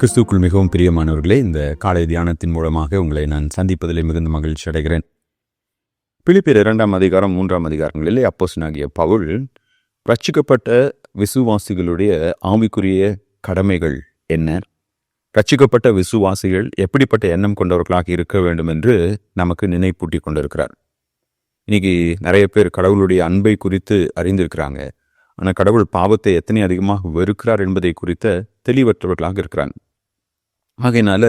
கிறிஸ்துக்குள் மிகவும் பிரியமானவர்களே இந்த காலை தியானத்தின் மூலமாக உங்களை நான் சந்திப்பதில் மிகுந்த மகிழ்ச்சி அடைகிறேன். பிலிப்பியர் இரண்டாம் அதிகாரம் மூன்றாம் அதிகாரங்களிலே அப்போசனாகிய பவுல் ரட்சிக்கப்பட்ட விசுவாசிகளுடைய ஆவிக்குரிய கடமைகள் என்ன? ரட்சிக்கப்பட்ட விசுவாசிகள் எப்படிப்பட்ட எண்ணம் கொண்டவர்களாக இருக்க வேண்டும் என்று நமக்கு நினைப்பூட்டி கொண்டிருக்கிறார். இன்னைக்கு நிறைய பேர் கடவுளுடைய அன்பை குறித்து அறிந்திருக்கிறாங்க. ஆனால் கடவுள் பாவத்தை எத்தனை அதிகமாக வெறுக்கிறார் என்பதை குறித்த தெளிவற்றவர்களாக இருக்கிறாங்க ஆகையினால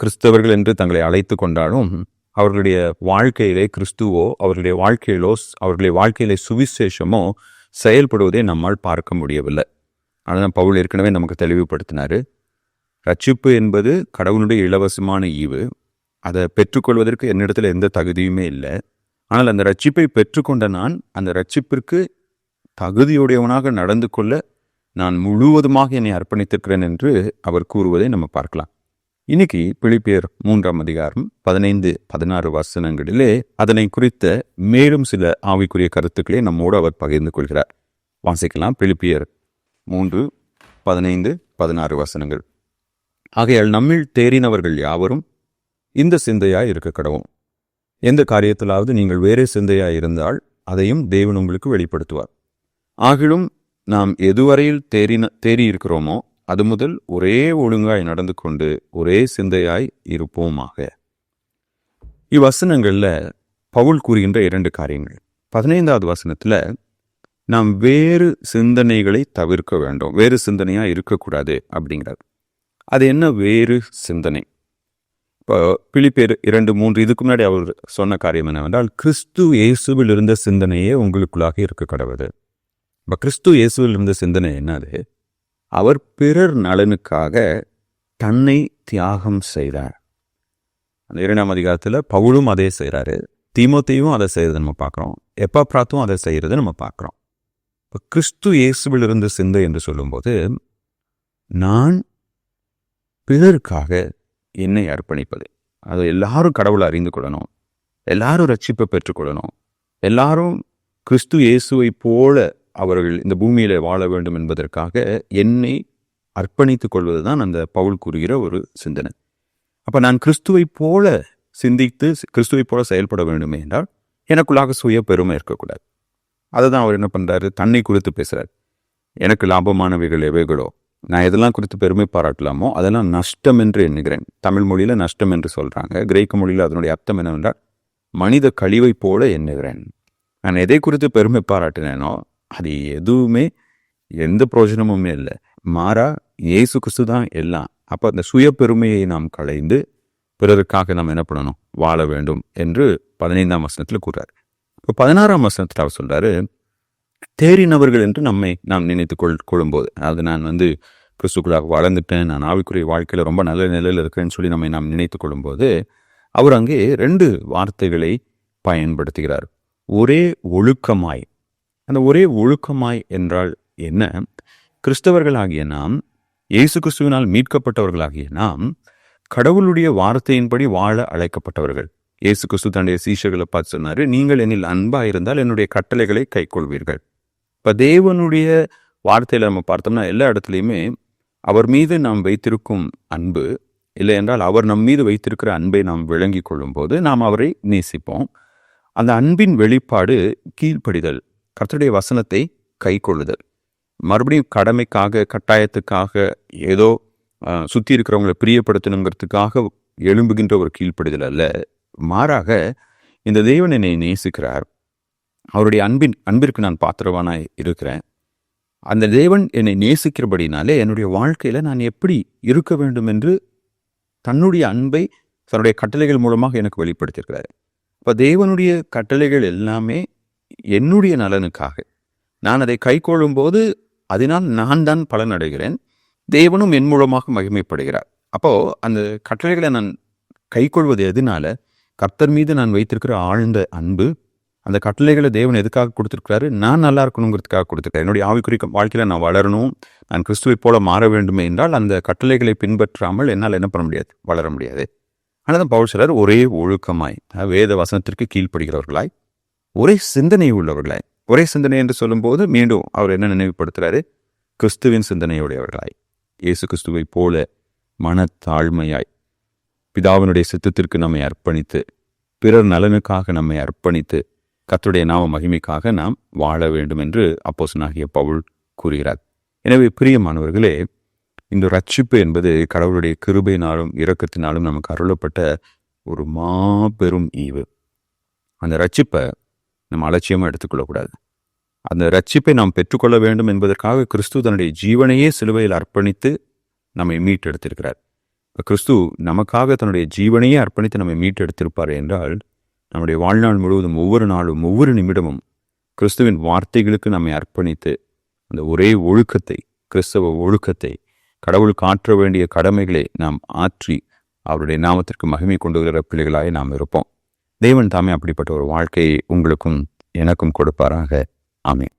கிறிஸ்தவர்கள் என்று தங்களை அழைத்து கொண்டாலும் அவர்களுடைய வாழ்க்கையிலே கிறிஸ்துவோ அவர்களுடைய வாழ்க்கையிலோ அவர்களுடைய வாழ்க்கையிலே சுவிசேஷமோ செயல்படுவதை நம்மால் பார்க்க முடியவில்லை. ஆனால் பவுல் ஏற்கனவே நமக்கு தெளிவுபடுத்தினார். ரட்சிப்பு என்பது கடவுளுடைய இலவசமான ஈவு. அதை பெற்றுக்கொள்வதற்கு என்னிடத்தில் எந்த தகுதியுமே இல்லை. ஆனால் அந்த ரட்சிப்பை பெற்றுக்கொண்ட நான் அந்த ரட்சிப்பிற்கு தகுதியுடையவனாக நடந்து கொள்ள நான் முழுவதுமாக என்னை அர்ப்பணித்திருக்கிறேன் என்று அவர் கூறுவதை நம்ம பார்க்கலாம். இன்னைக்கு பிலிப்பியர் மூன்றாம் அதிகாரம் பதினைந்து பதினாறு வசனங்களிலே அதனை குறித்த மேலும் சில ஆவிக்குரிய கருத்துக்களை நம்மோடு அவர் பகிர்ந்து கொள்கிறார். வாசிக்கலாம் பிலிப்பியர் மூன்று பதினைந்து பதினாறு வசனங்கள். ஆகையால் நம்மில் தேறினவர்கள் யாவரும் இந்த சிந்தையாய் இருக்க கடவும். எந்த காரியத்திலாவது நீங்கள் வேறே சிந்தையாய் இருந்தால் அதையும் தேவன் உங்களுக்கு வெளிப்படுத்துவார். ஆகிலும் நாம் எதுவரையில் தேறின தேறியிருக்கிறோமோ அது முதல் ஒரே ஒழுங்காய் நடந்து கொண்டு ஒரே சிந்தையாய் இருப்போமாக. இவ்வசனங்களில் பவுல் கூறுகின்ற இரண்டு காரியங்கள். பதினைந்தாவது வசனத்தில் நாம் வேறு சிந்தனைகளை தவிர்க்க வேண்டும். வேறு சிந்தனையாக இருக்கக்கூடாது அப்படிங்கிறார். அது என்ன வேறு சிந்தனை? இப்போ பிலிப்பேர் இரண்டு மூன்று இதுக்கு முன்னாடி அவர் சொன்ன காரியம் என்னவென்றால் கிறிஸ்து இயேசுவில் இருந்த சிந்தனையே உங்களுக்குள்ளாக இருக்க கடவுது. இப்போ கிறிஸ்து இயேசுவில் இருந்த சிந்தனை என்னது? அவர் பிறர் நலனுக்காக தன்னை தியாகம் செய்தார். அந்த இரண்டாம் அதிகாரத்தில் பவுலும் அதே செய்கிறாரு தீமோத்தையும் அதை செய்கிறத நம்ம பார்க்குறோம் எப்பா பிராத்தும் அதை செய்கிறத நம்ம பார்க்குறோம். இப்போ கிறிஸ்து இயேசுவில் இருந்த சிந்தை என்று சொல்லும்போது நான் பிறருக்காக என்னை அர்ப்பணிப்பது. அது எல்லாரும் கடவுளை அறிந்து கொள்ளணும் எல்லாரும் ரட்சிப்பை பெற்றுக்கொள்ளணும் எல்லாரும் கிறிஸ்து இயேசுவை போல அவர்கள் இந்த பூமியில் வாழ வேண்டும் என்பதற்காக என்னை அர்ப்பணித்துக் கொள்வதுதான் அந்த பவுல் கூறுகிற ஒரு சிந்தனை. அப்போ நான் கிறிஸ்துவை போல சிந்தித்து கிறிஸ்துவை போல செயல்பட வேண்டுமே என்றால் எனக்குள்ளாக சுய பெருமை இருக்கக்கூடாது. அதை தான் அவர் என்ன பண்றாரு? தன்னை குறித்து பேசுறாரு. எனக்கு லாபமானவைகள் எவைகளோ நான் எதெல்லாம் குறித்து பெருமை பாராட்டலாமோ அதெல்லாம் நஷ்டம் என்று எண்ணுகிறேன். தமிழ் மொழியில நஷ்டம் என்று சொல்கிறாங்க கிரேக்க மொழியில் அதனுடைய அர்த்தம் என்னவென்றால் மனித கழிவை போல எண்ணுகிறேன். நான் எதை குறித்து பெருமை பாராட்டினேனோ அது எதுவுமே எந்த பிரயோஜனமுமே இல்லை. மாறா இயேசு கிறிஸ்து தான் எல்லாம். அப்போ அந்த சுய பெருமையை நாம் களைந்து பிறருக்காக நாம் என்ன பண்ணணும்? வாழ வேண்டும் என்று பதினைந்தாம் வசனத்தில் கூறார் இப்போ பதினாறாம் வசனத்தில் அவர் சொல்றாரு தேறினவர்கள் என்று நம்மை நாம் நினைத்து கொள் கொள்ளும்போது. அதாவது நான் வந்து கிறிஸ்துக்குள்ளாக வளர்ந்துட்டேன் நான் ஆவிக்குரிய வாழ்க்கையில் ரொம்ப நல்ல நிலையில் இருக்கிறேன்னு சொல்லி நம்மை நாம் நினைத்து கொள்ளும்போது அவர் அங்கே ரெண்டு வார்த்தைகளை பயன்படுத்துகிறார். ஒரே ஒழுக்கமாய் அந்த ஒரே ஒழுக்கமாய் என்றால் என்ன? கிறிஸ்தவர்களாகிய நாம் இயேசு கிறிஸ்துவினால் மீட்கப்பட்டவர்களாகிய நாம் கடவுளுடைய வார்த்தையின்படி வாழ அழைக்கப்பட்டவர்கள். இயேசு கிறிஸ்து தன்னுடைய சீஷர்களை பார்த்து சொன்னார் நீங்கள் என்னில் அன்பாக இருந்தால் என்னுடைய கட்டளைகளை கைக்கொள்வீர்கள். இப்போ தேவனுடைய வார்த்தையில் நம்ம பார்த்தோம்னா எல்லா இடத்துலையுமே அவர் மீது நாம் வைத்திருக்கும் அன்பு இல்லை என்றால் அவர் நம் மீது வைத்திருக்கிற அன்பை நாம் விளங்கி கொள்ளும் போது நாம் அவரை நேசிப்போம். அந்த அன்பின் வெளிப்பாடு கீழ்ப்படிதல். கர்த்தருடைய வசனத்தை கை கொள்ளுதல் மறுபடியும் கடமைக்காக கட்டாயத்துக்காக ஏதோ சுற்றி இருக்கிறவங்களை பிரியப்படுத்தணுங்கிறதுக்காக எழும்புகின்ற ஒரு கீழ்ப்படுதல் அல்ல. மாறாக இந்த தேவன் என்னை நேசிக்கிறார். அவருடைய அன்பின் அன்பிற்கு நான் பாத்திரவானாய் இருக்கிறேன். அந்த தேவன் என்னை நேசிக்கிறபடினாலே என்னுடைய வாழ்க்கையில் நான் எப்படி இருக்க வேண்டும் என்று தன்னுடைய அன்பை தன்னுடைய கட்டளைகள் மூலமாக எனக்கு வெளிப்படுத்தியிருக்கிறார். இப்போ தேவனுடைய கட்டளைகள் எல்லாமே என்னுடைய நலனுக்காக. நான் அதை கைக்கொள்ளும் போது அதனால் நான் தான் பலன் அடைகிறேன். தேவனும் என் மூலமாக மகிமைப்படுகிறார். அப்போ அந்த கட்டளைகளை நான் கைக்கொள்வது எதனால? கர்த்தர் மீது நான் வைத்திருக்கிற ஆழ்ந்த அன்பு அந்த கட்டளைகளை தேவன் எதுக்காக கொடுத்துருக்கிறாரு? நான் நல்லா இருக்கணுங்கிறதுக்காக கொடுத்துருக்கேன் என்னுடைய ஆவிக்குரிய வாழ்க்கையில நான் வளரணும் நான் கிறிஸ்துவை போல மாற வேண்டுமே என்றால் அந்த கட்டளைகளை பின்பற்றாமல் என்னால் என்ன பண்ண முடியாது? வளர முடியாது. ஆனால் தான் பவுல் சிலர் ஒரே ஒழுக்கமாய் அதாவது வேத வசனத்திற்கு கீழ்ப்படுகிறவர்களாய் ஒரே சிந்தனை உள்ளவர்களாய் ஒரே சிந்தனை என்று சொல்லும்போது மீண்டும் அவர் என்ன நினைவுபடுத்துறாரு? கிறிஸ்துவின் சிந்தனையுடையவர்களாய். இயேசு கிறிஸ்துவை போல மனத்தாழ்மையாய் பிதாவினுடைய சித்தத்திற்கு நம்மை அர்ப்பணித்து பிறர் நலனுக்காக நம்மை அர்ப்பணித்து கத்துடைய நாம மகிமைக்காக நாம் வாழ வேண்டும் என்று அப்போசனாகிய பவுல் கூறுகிறார். எனவே பிரியமானவர்களே இந்த ரட்சிப்பு என்பது கடவுளுடைய கிருபையினாலும் இரக்கத்தினாலும் நமக்கு அருளப்பட்ட ஒரு மாபெரும் ஈவு. அந்த ரட்சிப்பை நம்ம அலட்சியமாக எடுத்துக்கொள்ளக்கூடாது. அந்த ரட்சிப்பை நாம் பெற்றுக்கொள்ள வேண்டும் என்பதற்காக கிறிஸ்து தன்னுடைய ஜீவனையே சிலுவையில் அர்ப்பணித்து நம்மை மீட்டெடுத்திருக்கிறார். இப்போ கிறிஸ்து நமக்காக தன்னுடைய ஜீவனையே அர்ப்பணித்து நம்மை மீட்டெடுத்திருப்பார் என்றால் நம்முடைய வாழ்நாள் முழுவதும் ஒவ்வொரு நாளும் ஒவ்வொரு நிமிடமும் கிறிஸ்துவின் வார்த்தைகளுக்கு நம்மை அர்ப்பணித்து அந்த ஒரே ஒழுக்கத்தை கிறிஸ்தவ ஒழுக்கத்தை கடவுள் காற்ற வேண்டிய கடமைகளை நாம் ஆற்றி அவருடைய நாமத்திற்கு மகிமை கொண்டு வருகிற பிள்ளைகளாய் நாம் இருப்போம். தேவன் தாமே அப்படிப்பட்ட ஒரு வாழ்க்கையை உங்களுக்கும் எனக்கும் கொடுப்பாராக. ஆமென்.